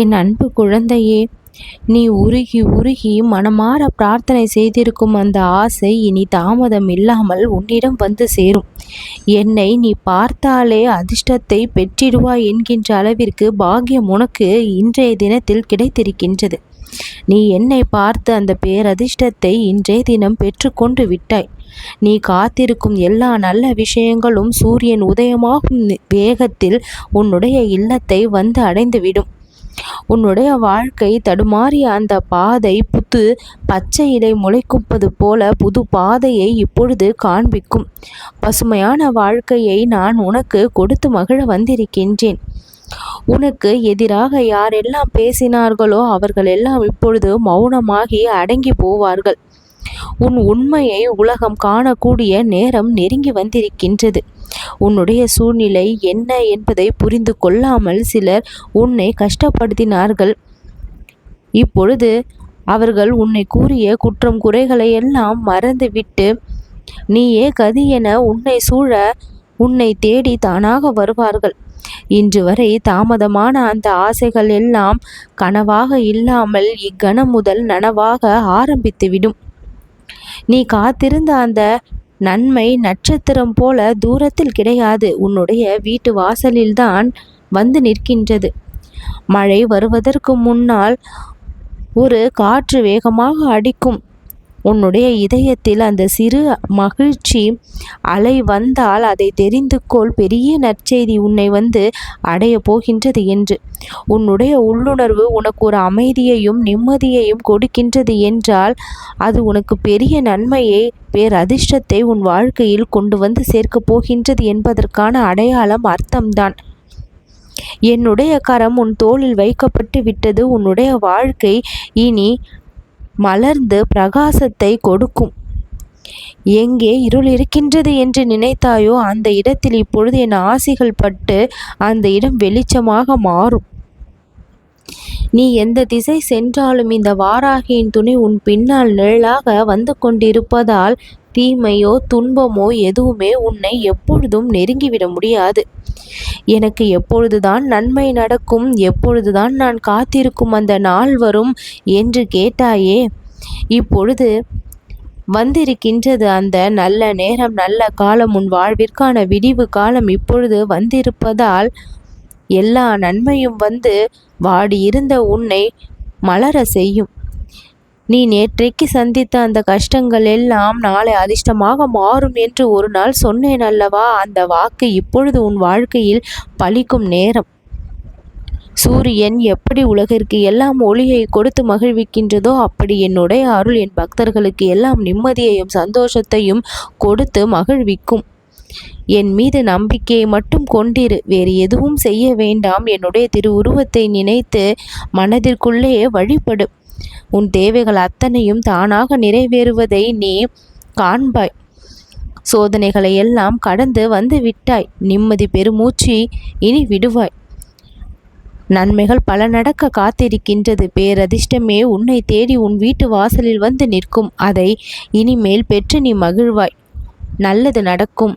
என் அன்பு குழந்தையே நீ உருகி உருகி மனமாற பிரார்த்தனை செய்திருக்கும் அந்த ஆசை இனி தாமதம் இல்லாமல் உன்னிடம் வந்து சேரும். என்னை நீ பார்த்தாலே அதிர்ஷ்டத்தை பெற்றிடுவாய் என்கின்ற அளவிற்கு பாக்கியம் உனக்கு இன்றைய தினத்தில் கிடைத்திருக்கின்றது. நீ என்னை பார்த்து அந்த பேரதிர்ஷ்டத்தை இன்றைய தினம் பெற்றுக்கொண்டு விட்டாய். நீ காத்திருக்கும் எல்லா நல்ல விஷயங்களும் சூரியன் உதயமாகும் வேகத்தில் உன்னுடைய இல்லத்தை வந்து அடைந்துவிடும். உன்னுடைய வாழ்க்கை தடுமாறிய அந்த பாதை புது பச்சை இலை முளைக்குப்பது போல புது பாதையை இப்பொழுது காண்பிக்கும். பசுமையான வாழ்க்கையை நான் உனக்கு கொடுத்து மகிழ வந்திருக்கின்றேன். உனக்கு எதிராக யாரெல்லாம் பேசினார்களோ அவர்கள் எல்லாம் இப்பொழுது மௌனமாகி அடங்கி போவார்கள். உன் உண்மையை உலகம் காணக்கூடிய நேரம் நெருங்கி வந்திருக்கின்றது. உன்னுடைய சூழ்நிலை என்ன என்பதை புரிந்து கொள்ளாமல் சிலர் உன்னை கஷ்டப்படுத்தினார்கள். இப்பொழுது அவர்கள் உன்னை கூறிய குற்றம் குறைகளை எல்லாம் மறந்துவிட்டு நீயே கதி என உன்னை சூழ உன்னை தேடி தானாக வருவார்கள். இன்று வரை தாமதமான அந்த ஆசைகள் எல்லாம் கனவாக இல்லாமல் இக்கணம் முதல் நனவாக ஆரம்பித்துவிடும். நீ காத்திருந்த அந்த நன்மை நட்சத்திரம் போல தூரத்தில் கிடையாது. உன்னுடைய வீட்டு வாசலில்தான் வந்து நிற்கின்றது. மழை வருவதற்கு முன்னால் ஒரு காற்று வேகமாக அடிக்கும். உன்னுடைய இதயத்தில் அந்த சிறு மகிழ்ச்சி அலை வந்தால் அதை தெரிந்து கொள். பெரிய நற்செய்தி உன்னை வந்து அடைய போகின்றது என்று. உன்னுடைய உள்ளுணர்வு உனக்கு ஒரு அமைதியையும் நிம்மதியையும் கொடுக்கின்றது என்றால் அது உனக்கு பெரிய நன்மையை பேரதிர்ஷ்டத்தை உன் வாழ்க்கையில் கொண்டு வந்து சேர்க்கப் போகின்றது என்பதற்கான அடையாளம் அர்த்தம்தான். என்னுடைய கரம் உன் தோளில் வைக்கப்பட்டு விட்டது. உன்னுடைய வாழ்க்கை இனி மலர்ந்து பிரகாசத்தை கொடுக்கும். எங்கே இருள் இருக்கின்றது என்று நினைத்தாயோ அந்த இடத்தில் இப்பொழுது என் ஆசிகள் பட்டு அந்த இடம் வெளிச்சமாக மாறும். நீ எந்த திசை சென்றாலும் இந்த வாராகியின் துணி உன் பின்னால் நிழலாக வந்து கொண்டிருப்பதால் தீமையோ துன்பமோ எதுவுமே உன்னை எப்பொழுதும் நெருங்கிவிட முடியாது. எனக்கு எப்பொழுதுதான் நன்மை நடக்கும் எப்பொழுதுதான் நான் காத்திருக்கும் அந்த நாள் வரும் என்று கேட்டாயே. இப்பொழுது வந்திருக்கின்றது அந்த நல்ல நேரம் நல்ல காலம் உன் வாழ்விற்கான விடிவு காலம் இப்பொழுது வந்திருப்பதால் எல்லா நன்மையும் வந்து வாடியிருந்த உன்னை மலர செய்யும். நீ நேற்றைக்கு சந்தித்த அந்த கஷ்டங்கள் எல்லாம் நாளை அதிர்ஷ்டமாக மாறும் என்று ஒரு நாள் சொன்னேன் அல்லவா? அந்த வாக்கு இப்பொழுது உன் வாழ்க்கையில் பலிக்கும் நேரம். சூரியன் எப்படி உலகிற்கு எல்லாம் ஒளியை கொடுத்து மகிழ்விக்கின்றதோ அப்படி என்னுடைய அருள் என் பக்தர்களுக்கு எல்லாம் நிம்மதியையும் சந்தோஷத்தையும் கொடுத்து மகிழ்விக்கும். என் மீது நம்பிக்கையை மட்டும் கொண்டிரு. வேறு எதுவும் செய்ய வேண்டாம். என்னுடைய திரு உருவத்தை நினைத்து மனதிற்குள்ளே வழிபடு. உன் தேவைகள் அத்தனையும் தானாக நிறைவேறுவதை நீ காண்பாய். சோதனைகளை எல்லாம் கடந்து வந்து விட்டாய். நிம்மதி பெருமூச்சு இனி விடுவாய். நன்மைகள் பல நடக்க காத்திருக்கின்றது. பேரதிர்ஷ்டமே உன்னை தேடி உன் வீட்டு வாசலில் வந்து நிற்கும். அதை இனிமேல் பெற்று நீ மகிழ்வாய். நல்லது நடக்கும்.